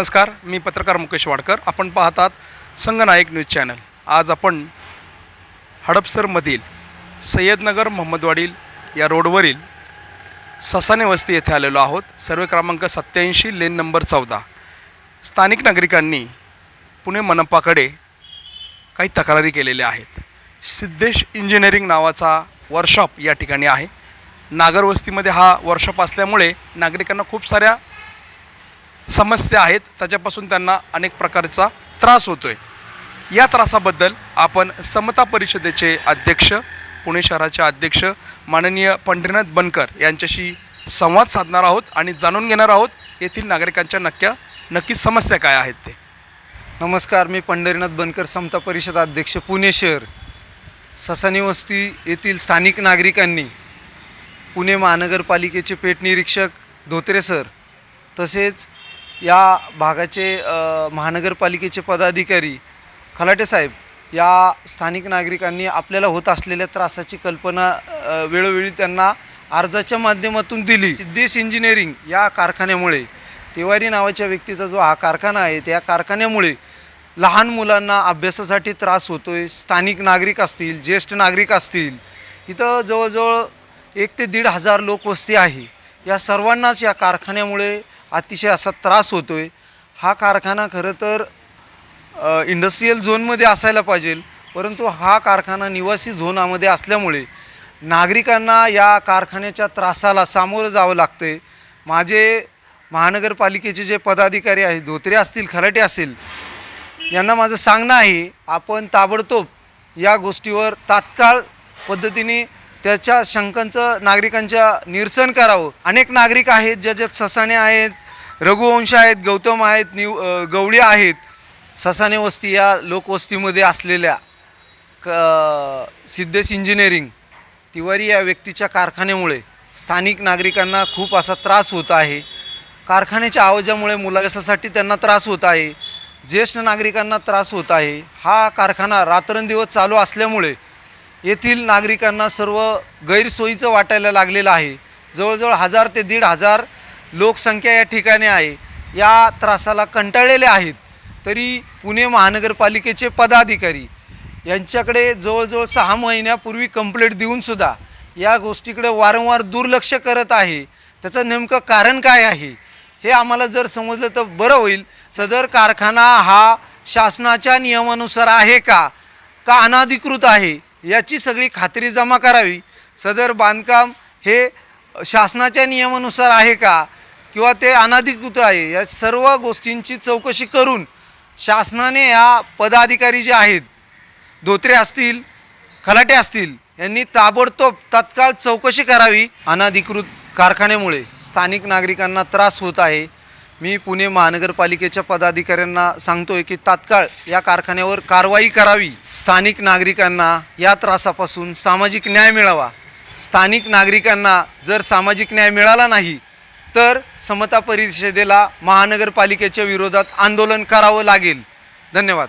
नमस्कार मी पत्रकार मुकेश वाडकर. आपण पाहतात संगनायक न्यूज चॅनल. आज आपण हडपसरमधील सय्यदनगर मोहम्मदवाडील या रोडवरील ससाने वस्ती येथे आलेलो आहोत. सर्वे क्रमांक सत्याऐंशी लेन नंबर चौदा. स्थानिक नागरिकांनी पुणे मनपाकडे काही तक्रारी केलेल्या आहेत. सिद्धेश इंजिनिअरिंग नावाचा वर्कशॉप या ठिकाणी आहे. नागरवस्तीमध्ये हा वर्कशॉप असल्यामुळे नागरिकांना खूप साऱ्या समस्या आहेत त्याच्यापासून त्यांना अनेक प्रकारचा त्रास होतो आहे या त्रासाबद्दल आपण समता परिषदेचे अध्यक्ष पुणे शहराचे अध्यक्ष माननीय पंढरीनाथ बनकर यांच्याशी संवाद साधणार आहोत आणि जाणून घेणार आहोत येथील नागरिकांच्या नक्क्या नक्की समस्या काय आहेत ते. नमस्कार मी पंढरीनाथ बनकर समता परिषद अध्यक्ष पुणे शहर. ससानी वस्ती येथील स्थानिक नागरिकांनी पुणे महानगरपालिकेचे पेट निरीक्षक धोत्रे सर तसेच या भागाचे महानगरपालिकेचे पदाधिकारी खलाटे साहेब या स्थानिक नागरिकांनी आपल्याला होत असलेल्या त्रासाची कल्पना वेळोवेळी त्यांना अर्जाच्या माध्यमातून दिली. सिद्धेश इंजिनिअरिंग या कारखान्यामुळे तिवारी नावाच्या व्यक्तीचा जो हा कारखाना आहे त्या कारखान्यामुळे लहान मुलांना अभ्यासासाठी त्रास होतो आहे स्थानिक नागरिक असतील ज्येष्ठ नागरिक असतील इथं जवळजवळ एक ते दीड हजार लोकवस्ती आहे. या सर्वांनाच या कारखान्यामुळे अतिशय असा त्रास होतो आहे हा कारखाना खरं तर इंडस्ट्रीयल झोनमध्ये असायला पाहिजे. परंतु हा कारखाना निवासी झोनामध्ये असल्यामुळे नागरिकांना या कारखान्याच्या त्रासाला सामोरं जावं लागतं आहे माझे महानगरपालिकेचे जे पदाधिकारी आहेत धोत्रे असतील खराटे असतील यांना माझं सांगणं आहे आपण ताबडतोब या गोष्टीवर तात्काळ पद्धतीने त्याच्या शंकांचं नागरिकांच्या निरसन करावं. अनेक नागरिक आहेत ज्याच्यात ससाणे आहेत रघुवंश आहेत गौतम आहेत निव गवळी आहेत. ससाणे वस्ती या लोकवस्तीमध्ये असलेल्या क सिद्धेश इंजिनिअरिंग तिवारी या व्यक्तीच्या कारखान्यामुळे स्थानिक नागरिकांना खूप असा त्रास होत आहे. कारखान्याच्या आवाजामुळे मुलासासाठी त्यांना त्रास होत आहे. ज्येष्ठ नागरिकांना त्रास होत आहे. हा कारखाना रात्रंदिवस चालू असल्यामुळे येथील नागरिकांना सर्व गैरसोयीचं वाटायला लागलेलं आहे. जवळजवळ हजार ते दीड हजार लोकसंख्या या ठिकाणी आहे. या त्रासाला कंटाळलेले आहेत. तरी पुणे महानगरपालिकेचे पदाधिकारी यांच्याकडे जवळजवळ सहा महिन्यापूर्वी कंप्लेंट देऊनसुद्धा या गोष्टीकडे वारंवार दुर्लक्ष करत आहे. त्याचं नेमकं कारण काय आहे? हे आम्हाला जर समजलं तर बरं होईल. सदर कारखाना हा शासनाच्या नियमानुसार आहे का? का अनाधिकृत आहे? याची सगळी खात्री जमा करावी. सदर बांधकाम हे शासनाच्या नियमानुसार आहे का? किंवा ते अनाधिकृत आहे? या सर्व गोष्टींची चौकशी करून शासनाने या पदाधिकारी जे आहेत धोत्रे असतील खलाटे असतील यांनी ताबडतोब तत्काळ चौकशी करावी. अनाधिकृत कारखान्यामुळे स्थानिक नागरिकांना त्रास होत आहे. मी पुणे महानगरपालिकेच्या पदाधिकाऱ्यांना सांगतोय की तात्काळ या कारखान्यावर कारवाई करावी. स्थानिक नागरिकांना या त्रासापासून सामाजिक न्याय मिळावा. स्थानिक नागरिकांना जर सामाजिक न्याय मिळाला नाही तर समता परिषदेला महानगरपालिकेच्या विरोधात आंदोलन करावं लागेल. धन्यवाद.